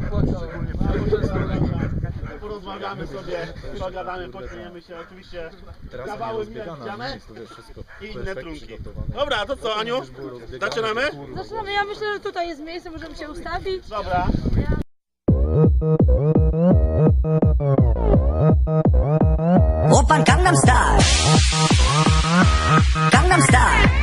popłakałem. Porozmawiamy sobie, pogadamy, potkniemy się, oczywiście kawały miadziane i inne trunki. Dobra, to co Aniu? Zaczynamy? Zaczynamy, ja myślę, że tutaj jest miejsce, możemy się ustawić. Dobra. Open Gangnam Style Gangnam Style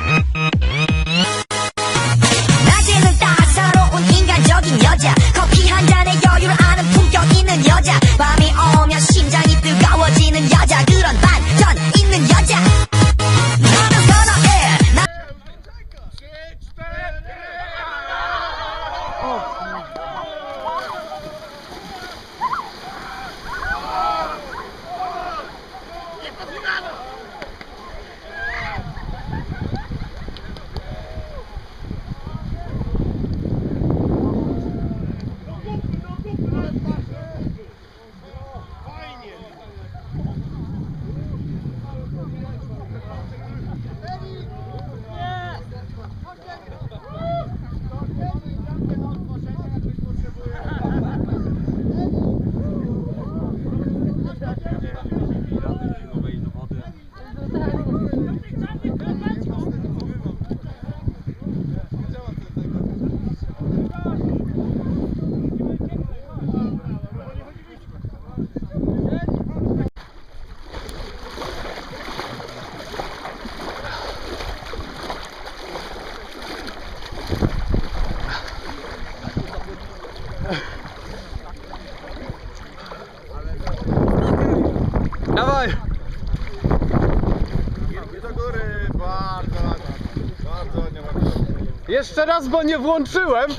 Jeszcze raz, bo nie włączyłem!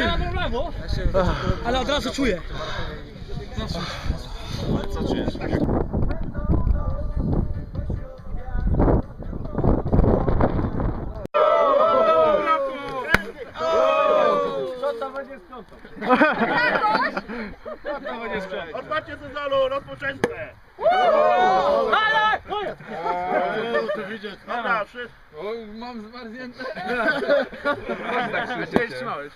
Nie ma problemu, ale od razu czuję. Co czujesz? Otwarcie sezonu, rozpoczęte! Dobra, wszyscy. Mam zmarznięte. Tak, Cześć, trzymałeś.